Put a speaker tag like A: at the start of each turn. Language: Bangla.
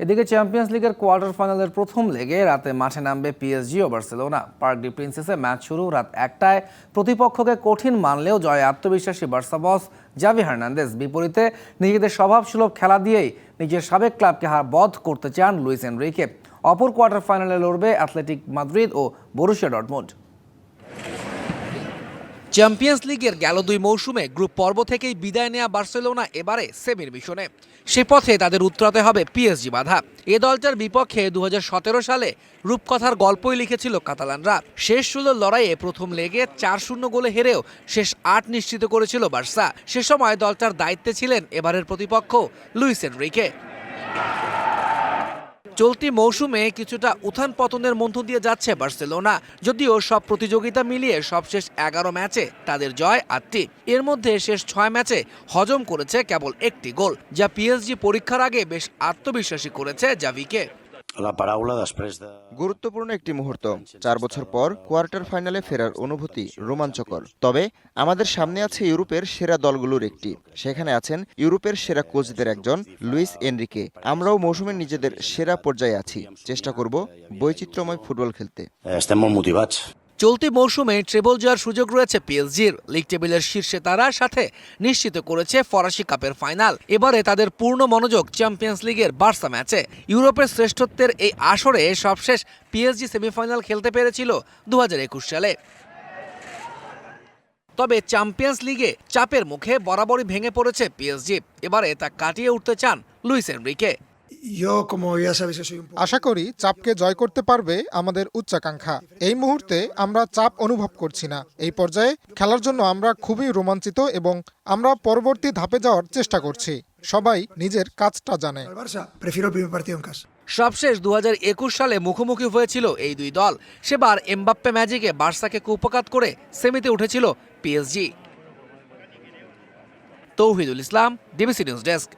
A: এদিকে চ্যাম্পিয়ন্স লিগের কোয়ার্টার ফাইনালের প্রথম লেগে রাতে মাঠে নামবে পিএসজি ও বার্সেলোনা। পার্ক ডি প্রিন্সেসে ম্যাচ শুরু রাত একটায়। প্রতিপক্ষকে কঠিন মানলেও জয়ে আত্মবিশ্বাসী বার্সা বস জাভি হার্নান্দেজ। বিপরীতে নিজেদের স্বভাবসুলভ খেলা দিয়েই নিজের সাবেক ক্লাবকে হার বধ করতে চান লুইস এনরিকে। অপর কোয়ার্টার ফাইনালে লড়বে অ্যাথলেটিক মাদ্রিদ ও বরুশিয়া ডটমুন্ড চ্যাম্পিয়ন্স লিগের গেল দুই মৌসুমে গ্রুপ পর্ব থেকেই বিদায় নেওয়া বার্সেলোনা এবারে সেমির মিশনে। সে পথে তাদের উত্তরাতে হবে পিএসজি বাধা। এ দলটার বিপক্ষে দু হাজার সতেরো সালে রূপকথার গল্পই লিখেছিল কাতালানরা। শেষ ষোলোর লড়াইয়ে প্রথম লেগে চার শূন্য গোলে হেরেও শেষ আট নিশ্চিত করেছিল বার্সা। সে সময় দলটার দায়িত্বে ছিলেন এবারের প্রতিপক্ষ লুইস এনরিকে। চলতি মৌসুমে কিছুটা উত্থান পতনের মধ্য দিয়ে যাচ্ছে বার্সেলোনা। যদিও সব প্রতিযোগিতা মিলিয়ে সবশেষ এগারো ম্যাচে তাদের জয় আটটি। এর মধ্যে শেষ ছয় ম্যাচে হজম করেছে কেবল একটি গোল, যা পিএসজি পরীক্ষার আগে বেশ আত্মবিশ্বাসী করেছে জাভিকে।
B: গুরুত্বপূর্ণ একটি মুহূর্ত। চার বছর পর কোয়ার্টার ফাইনালে ফেরার অনুভূতি রোমাঞ্চকর। তবে আমাদের সামনে আছে ইউরোপের সেরা দলগুলোর একটি। সেখানে আছেন ইউরোপের সেরা কোচদের একজন লুইস এনরিকে। আমরাও মৌসুমে নিজেদের সেরা পর্যায়ে আছি। চেষ্টা করব বৈচিত্র্যময় ফুটবল খেলতে।
A: চলতি মৌসুমে ট্রেবল জয়ের সুযোগ রয়েছে পিএসজির। লিগ টেবিলের শীর্ষে তারার সাথে নিশ্চিত করেছে ফরাসি কাপের ফাইনাল। এবারে তাদের পূর্ণ মনোযোগ চ্যাম্পিয়ন্স লিগের বার্সা ম্যাচে। ইউরোপের শ্রেষ্ঠত্বের এই আসরে সবশেষ পিএসজি সেমিফাইনাল খেলতে পেরেছিল দু হাজার একুশ সালে। তবে চ্যাম্পিয়ন্স লিগে চাপের মুখে বরাবরই ভেঙে পড়েছে পিএসজি। এবারে তা কাটিয়ে উঠতে চান লুইস এনরিকে।
C: আশা করি চাপকে জয় করতে পারবে আমাদের উচ্চাকাঙ্ক্ষা। এই মুহূর্তে আমরা চাপ অনুভব করছি না। এই পর্যায়ে খেলার জন্য আমরা খুবই রোমাঞ্চিত এবং আমরা পরবর্তী ধাপে যাওয়ার চেষ্টা করছি। সবাই নিজের কাজটা জানে.
A: সবশেষ দু হাজার একুশ সালে মুখোমুখি হয়েছিল এই দুই দল। সেবার এমবাপ্পে ম্যাজিকে বার্সাকে কুপকাত করে সেমিতে উঠেছিল PSG Touhidul Islam DBC news desk